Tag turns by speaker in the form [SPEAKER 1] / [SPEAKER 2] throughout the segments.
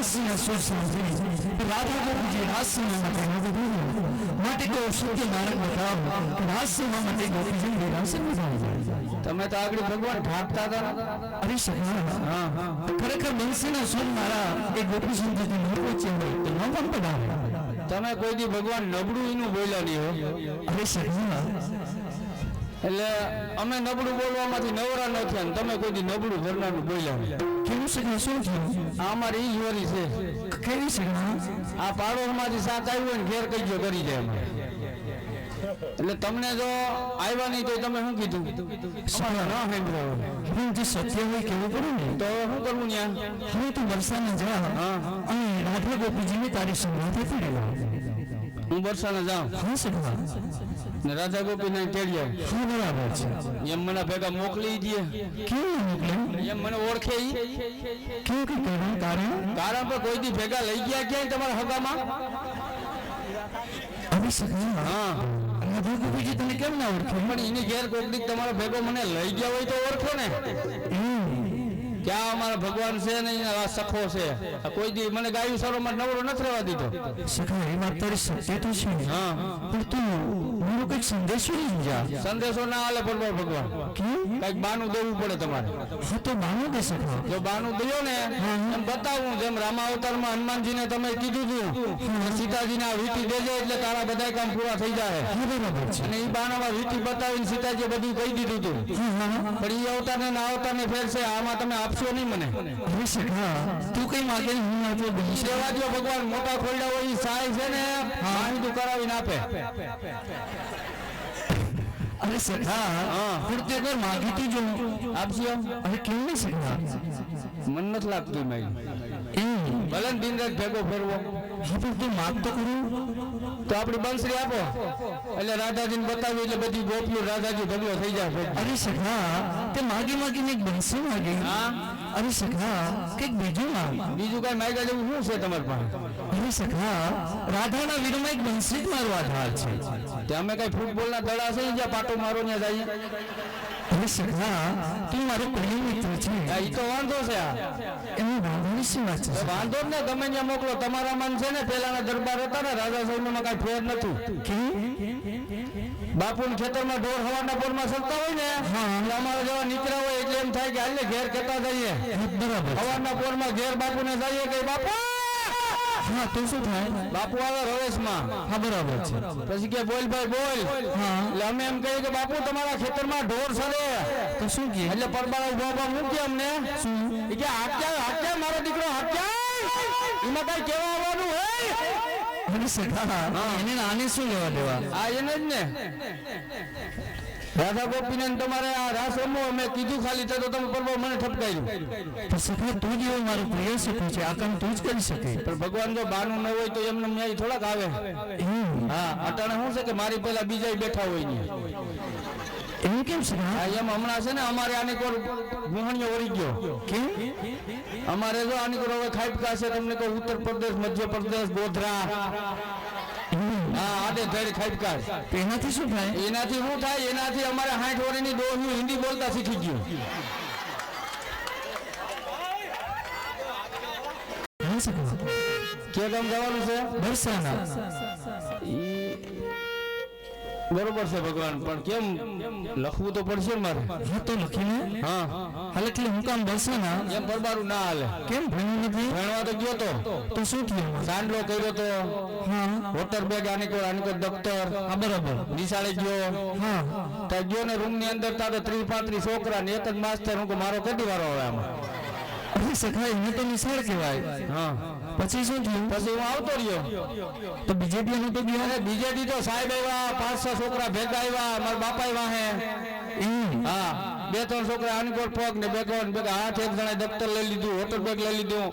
[SPEAKER 1] આજ મારા બંસીના સુર સાંભળી રાધા ગોપીજી રાસસીમા માટે માટે કહો સત્ય માર્ગ બતાવો કે માટે ગોપીજી વિરાસન બતાવો
[SPEAKER 2] તમે તો આગળ ભગવાન ઠાકતા હતા
[SPEAKER 1] અરે સખા ખરેખર બંસીના સુર મારા એ ગોપી સંતતિ ન પહોંચે હોય તો ન પણ પડાવે
[SPEAKER 2] તમે કોઈ દી ભગવાન નબળું એનું બોલ્યા નહીં હો.
[SPEAKER 1] અરે સખા
[SPEAKER 2] એટલે અમે નબળું બોલવામાંથી નવરા ન થયા ને તમે કોઈ દી નબળું ઘરનાનું બોલ્યા
[SPEAKER 1] કેવું સખા શું થયું
[SPEAKER 2] આ અમારી ઈ જ છે.
[SPEAKER 1] કેવી છે
[SPEAKER 2] આ પાડોશમાંથી સાત આવ્યું ને ઘેર કઈ ગયો કરી જાય એટલે તમને જો આવ્યા નહીં તો તમે શું કીધું? ન
[SPEAKER 1] હું જે સત્ય હોય કેવું પડે ને?
[SPEAKER 2] તો શું કરવું ત્યાં
[SPEAKER 1] હવે તું વરસાદને જા. અને રાધા ગોપીજીની તારી સંગાથે લાવ
[SPEAKER 2] હું બરસાને જાઉં.
[SPEAKER 1] હા
[SPEAKER 2] ને રાધા ગોપીના તેડી
[SPEAKER 1] શું બરાબર છે?
[SPEAKER 2] એમ મને ભેગા મોકલી દે.
[SPEAKER 1] કેવું મોકલે?
[SPEAKER 2] એમ મને ઓળખે ઈ.
[SPEAKER 1] કેવું કે કારણ કારણ
[SPEAKER 2] કારણ પર કોઈ દી ભેગા લઈ ગયા ક્યાંય તમારા હગામાં? હા.
[SPEAKER 1] રાધા ગોપીજી તને કેમ ના ઓળખે?
[SPEAKER 2] પણ એની ઘેર કોકડી તમારો ભેગો મને લઈ ગયા હોય તો ઓળખો ને. ક્યાં અમારા ભગવાન છે ને આ સખો છે. કોઈ દી મને ગાયું સરોમાં નવરો નથી રહેવા દીધો.
[SPEAKER 1] સખા એ વાત તારી સત્ય તો છે
[SPEAKER 2] હા.
[SPEAKER 1] પણ તું મારો કંઈક સંદેશો લઈ જા.
[SPEAKER 2] સંદેશો ના આલે પરવાર ભગવાન. કંઈક બાનું દેવું પડે તમારે.
[SPEAKER 1] હા તો બાનું દે સખા.
[SPEAKER 2] જો બાનું દયો ને એમ બતાવું જેમ રામા અવતારમાં હનુમાનજીને તમે કીધું તું સીતાજીને આ વીટી દેજે એટલે તારા બધા કામ પૂરા થઈ જાય અને એ બાણામાં વીટી બતાવીને સીતાજીએ બધું કહી દીધું
[SPEAKER 1] તું.
[SPEAKER 2] પણ એ અવતાર ને ના અવતારને ફેર છે આમાં તમે આપશો નહીં મને.
[SPEAKER 1] તું કઈ માગે? હું આપો.
[SPEAKER 2] સેવા જો ભગવાન મોટા ખોલડા હોય સાય છે ને માહિતી કરાવીને આપે.
[SPEAKER 1] અરે સખા
[SPEAKER 2] હા.
[SPEAKER 1] પણ તે અગર માગી તું જો.
[SPEAKER 2] આપજો.
[SPEAKER 1] અરે કેમ નહીં સખા
[SPEAKER 2] મન નથી લાગતું
[SPEAKER 1] મેં
[SPEAKER 2] ભલે દિન રાત ભેગો ફેરવો.
[SPEAKER 1] હા પણ તું માગ તો કરું?
[SPEAKER 2] તો આપણી બંસરી આપો. એટલે રાધાજીને બતાવી એટલે બધી ગોપીઓ રાધાજી ઢગલો થઈ જાય
[SPEAKER 1] અરે સખા તે માગી માગીને એક બંસી માગી. અરે સખા કંઈક બીજું માગ.
[SPEAKER 2] બીજું કઈ માગ્યા જેવું શું છે તમારી પાસે?
[SPEAKER 1] અરે સખા રાધાના વીરમાં એક બંસી જ મારો આધાર છે.
[SPEAKER 2] તે અમે કઈ ફૂટબોલના દડા છે જ્યાં પાટો મારો ત્યાં જઈએ
[SPEAKER 1] અરે સખા તું મારો પ્રિય મિત્ર છે.
[SPEAKER 2] હા, તો વાંધો છે આ.
[SPEAKER 1] વાંધોની શું વાત છે
[SPEAKER 2] વાંધો ને ગમે ત્યાં મોકલો. તમારા મન છે ને પેલાના દરબાર હતા ને રાજા સાહેબમાં કઈ ફેર નથી. બાપુ ખેતરમાં ઢોર હવાના પોરમાં સરતા હોય ને અમારા જેવા નીકળ્યા હોય એટલે એમ થાય કે હાલે ઘેર કહેતા જઈએ.
[SPEAKER 1] બરાબર.
[SPEAKER 2] હવાના પોરમાં ઘેર બાપુને જઈએ કે બાપુ
[SPEAKER 1] હા તો શું થાય?
[SPEAKER 2] બાપુ આવે રવેશમાં.
[SPEAKER 1] હા બરાબર છે.
[SPEAKER 2] પછી કે બોલ ભાઈ બોલ.
[SPEAKER 1] હા.
[SPEAKER 2] એટલે અમે એમ કહીએ કે બાપુ તમારા ખેતરમાં ઢોર સરે
[SPEAKER 1] તો શું કહે
[SPEAKER 2] એટલે પરબારા ઊભા ઊભા મૂકી અમને. શું? કે હાક્યા હાક્યા મારો દીકરો હાક્યા એમાં કઈ કેવા આવવાનું હોય?
[SPEAKER 1] અરે એને આને શું લેવા દેવા?
[SPEAKER 2] આ એને જ ને. રાધા ગોપીને ને તમારે આ રાસ રમવો અમે કીધું ખાલી તો તમે પરબો મને ઠપકાયું
[SPEAKER 1] તો સખા તું જ એવું મારું પ્રિય સખો છે આ કામ તું જ કરી શકે.
[SPEAKER 2] પણ ભગવાન જો બાનું ન હોય તો એમને ન્યાય થોડાક આવે. હા અટાણે શું છે કે મારી પેલા બીજા બેઠા હોય ને
[SPEAKER 1] એવું કેમ
[SPEAKER 2] છે? એમ હમણાં છે ને અમારે આની કોર મોહણીઓ વળી ગયો.
[SPEAKER 1] કેમ?
[SPEAKER 2] અમારે જો આની કોર હવે ખાઈ છે તમને કહું ઉત્તર પ્રદેશ મધ્ય પ્રદેશ ગોધરા. હા આડે ધડ ખાઈપકા
[SPEAKER 1] તો એનાથી શું થાય?
[SPEAKER 2] એનાથી શું થાય? એનાથી અમારે સાઠ વર્ષની ડોહ્યું હિન્દી બોલતા શીખી ગયું. કે ગામ જવાનું છે?
[SPEAKER 1] બરસાના.
[SPEAKER 2] બરોબર છે ભગવાન પણ કેમ લખવું તો પડશે મારે?
[SPEAKER 1] હા તો લખીને?
[SPEAKER 2] હા.
[SPEAKER 1] હાલ એટલે હું કામ બરસાના
[SPEAKER 2] એમ પરબારું ના હાલે.
[SPEAKER 1] કેમ ભણ્યું નથી?
[SPEAKER 2] ભણવા તો ગયો તો.
[SPEAKER 1] તો શું થયું
[SPEAKER 2] સાંડલો કર્યો તો.
[SPEAKER 1] હા.
[SPEAKER 2] વોટર બેગ આની કોઈ આની કોઈ દફતર.
[SPEAKER 1] હા બરાબર.
[SPEAKER 2] નિશાળે ગયો.
[SPEAKER 1] હા.
[SPEAKER 2] ત્યાં ગયો ને રૂમની અંદર તારે ત્રીસ પાંત્રીસ છોકરા ને એક જ માસ્તર હું મારો કેટલી વારો આવે આમાં?
[SPEAKER 1] અરે શકાય એને તો નિશાળ કહેવાય.
[SPEAKER 2] હા.
[SPEAKER 1] પછી શું થયું?
[SPEAKER 2] પછી હું આવતો રહ્યો.
[SPEAKER 1] તો બીજેપી નું તો ગયો
[SPEAKER 2] બીજેપી બીજે તો સાહેબ આવ્યા પાંચ છ છોકરા ભેગા આવ્યા મારા બાપા આવ્યા હે. હા. બે ત્રણ છોકરા આની પગ ને બે ત્રણ બે હાથ એક જણા દફતર લઈ લીધું હોટલ બેગ લઈ લીધું.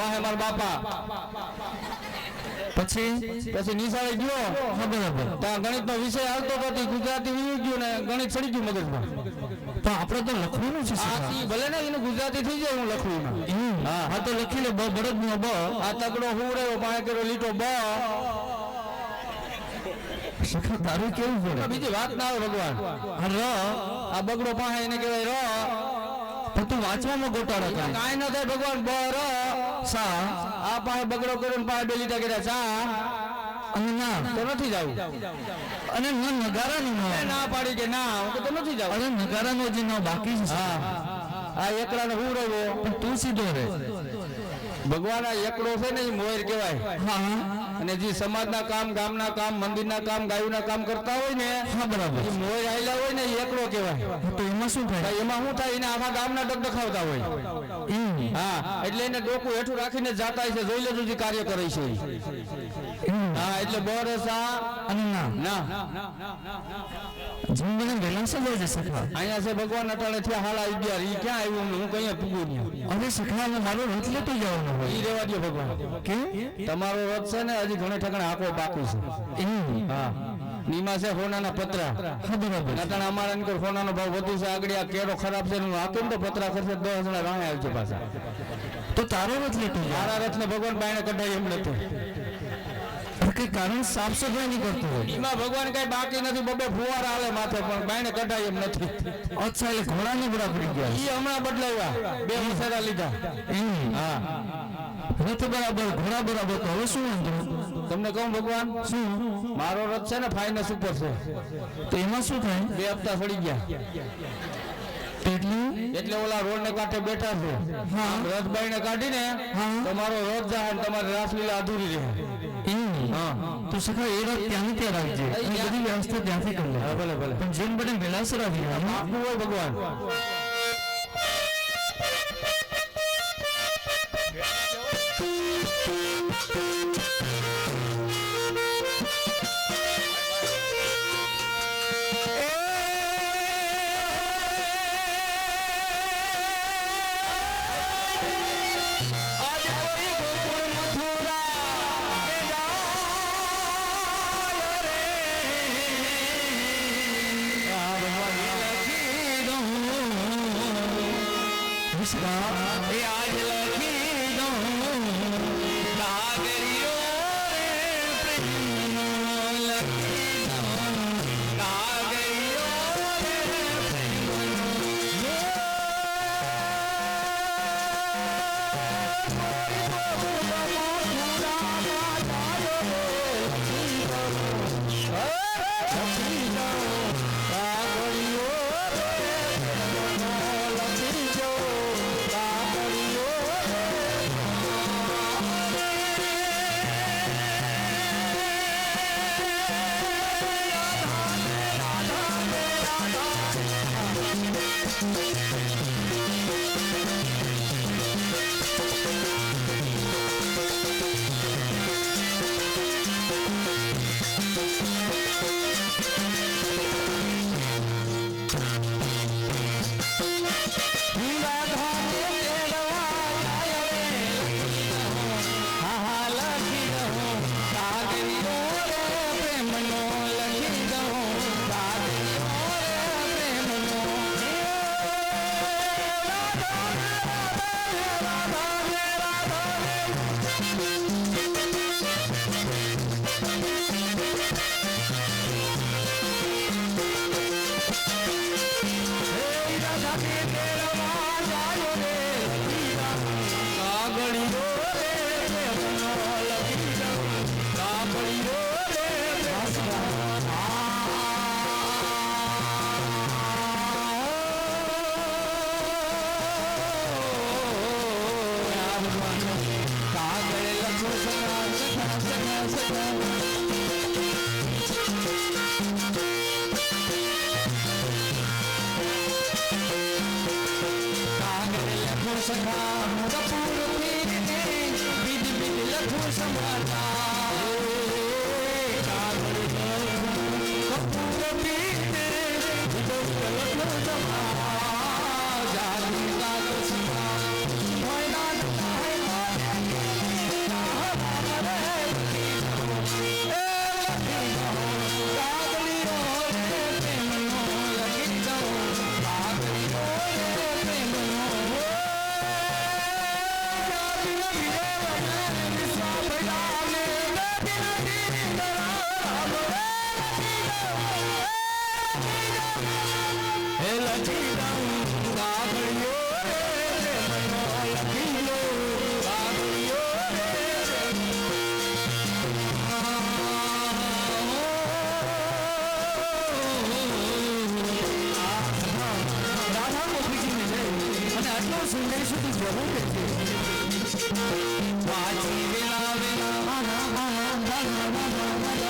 [SPEAKER 2] વાહે મારા બાપા.
[SPEAKER 1] પછી?
[SPEAKER 2] પછી નિશાળે ગયો.
[SPEAKER 1] બરાબર.
[SPEAKER 2] ત્યાં ગણિત નો વિષય આવતો હતો ગુજરાતી ગયું ને ગણિત ચડી ગયું મગજમાં.
[SPEAKER 1] તો આપણે તો લખવાનું છે
[SPEAKER 2] ભલે ને એને ગુજરાતી થઈ જાય હું લખું હા.
[SPEAKER 1] હા તો લખી લે બ બળદ નો બ.
[SPEAKER 2] આ તકડો હું રહ્યો પાણી કર્યો લીટો બ.
[SPEAKER 1] સખા તારું કેવું પડે?
[SPEAKER 2] બીજી વાત ના આવે ભગવાન.
[SPEAKER 1] ર.
[SPEAKER 2] આ બગડો પાસે એને કહેવાય ર.
[SPEAKER 1] તું વાંચવામાં ગોટાળો
[SPEAKER 2] કાંઈ ન થાય ભગવાન બર
[SPEAKER 1] સા.
[SPEAKER 2] આ પાસે બગડો કર્યો ને પાસે બે લીટા કર્યા ચા
[SPEAKER 1] અને ના
[SPEAKER 2] તો નથી જવું.
[SPEAKER 1] અને ન નગારાનું
[SPEAKER 2] એ
[SPEAKER 1] ના
[SPEAKER 2] પાડી કે ના હું તો નથી જવું.
[SPEAKER 1] અરે નગારાનો જે ના બાકી છે.
[SPEAKER 2] હા આ એકલાને હું રહ્યો
[SPEAKER 1] પણ તું સીધો રે
[SPEAKER 2] ભગવાન આ એકડો છે ને એ મોર કહેવાય. અને જે સમાજના કામ ગામના કામ મંદિરના કામ ગાયુના કામ કરતા હોય ને
[SPEAKER 1] હા બરાબર.
[SPEAKER 2] એ મોર આયલા હોય ને એ એકડો કહેવાય.
[SPEAKER 1] તો એમાં શું થાય?
[SPEAKER 2] એમાં શું થાય? એને આખા ગામના ડગ ડખાવતા હોય. હા એટલે એને ડોકું હેઠું રાખીને જાતા છે જોઈ લેજો જે કાર્ય કરે છે. હા એટલે બરસ
[SPEAKER 1] અને ના.
[SPEAKER 2] ના.
[SPEAKER 1] જીવન વેલા છે જાય સખા?
[SPEAKER 2] અહીંયા છે ભગવાન અટાળે થયા હાલ આવી ગયા. ઈ ક્યાં આવ્યું હું કઈ પૂગું નહીં.
[SPEAKER 1] અરે સખા હું મારો રથ લેતો જવાનો હોય.
[SPEAKER 2] ઈ રેવા દો ભગવાન.
[SPEAKER 1] કે
[SPEAKER 2] તમારો રથ છે ને હજી ઘણે ઠકણે આખો બાકી છે.
[SPEAKER 1] એમ
[SPEAKER 2] હા. નીમા છે ફોનાના પતરા.
[SPEAKER 1] બરાબર.
[SPEAKER 2] નતણ અમારા એમ કે ભાવ વધુ છે. આગળ આ કેરો ખરાબ છે ને હું હાકું તો પતરા કરશે દસ જણા રાણે આવજો પાછા.
[SPEAKER 1] તો તારો રથ લેતો
[SPEAKER 2] મારા રથને ભગવાન બાયણે કઢાય એમ નથી.
[SPEAKER 1] કઈ કારણ સાફ સફાઈ નહીં કરતો હોય.
[SPEAKER 2] એમાં ભગવાન કઈ બાકી નથી બબે ફુવારા આવે માથે પણ બાયને કઢાય એમ નથી.
[SPEAKER 1] અચ્છા એટલે ઘોડાને પડી ગયા.
[SPEAKER 2] એ હમણાં બદલાવ્યા. બે વસેરા લીધા. હા.
[SPEAKER 1] રથ બરાબર ઘોડા બરાબર તો હવે શું વાંધો?
[SPEAKER 2] તમને કહું ભગવાન?
[SPEAKER 1] શું?
[SPEAKER 2] મારો રથ છે ને ફાઇનસ ઉપર છે.
[SPEAKER 1] તો એમાં શું થાય?
[SPEAKER 2] બે હપ્તા સડી ગયા.
[SPEAKER 1] એટલે?
[SPEAKER 2] ઓલા રોડ ને કાંઠે બેઠા છે.
[SPEAKER 1] હા.
[SPEAKER 2] આમ રથ બાઈને કાઢીને તમારો રથ જાય ને તમારી રાસલીલા અધૂરી રહે.
[SPEAKER 1] તો સખા એ રાત ત્યાંની ત્યાં રાખજે. બધી વ્યવસ્થા ત્યાંથી કરી લે
[SPEAKER 2] ભલે ભલે.
[SPEAKER 1] પણ જેમ બને વેલાસર આવી
[SPEAKER 2] આપવું હોય ભગવાન.
[SPEAKER 1] વિશ્વા એ Bye. ಸುಂದರ ಸುದ್ದಿ ಜಗತ್ತಕ್ಕೆ
[SPEAKER 2] ವಾಚಿ ವಿಲಾವಿಲ ಹನ ಹನ ಧನ ಧನ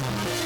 [SPEAKER 2] Thank you.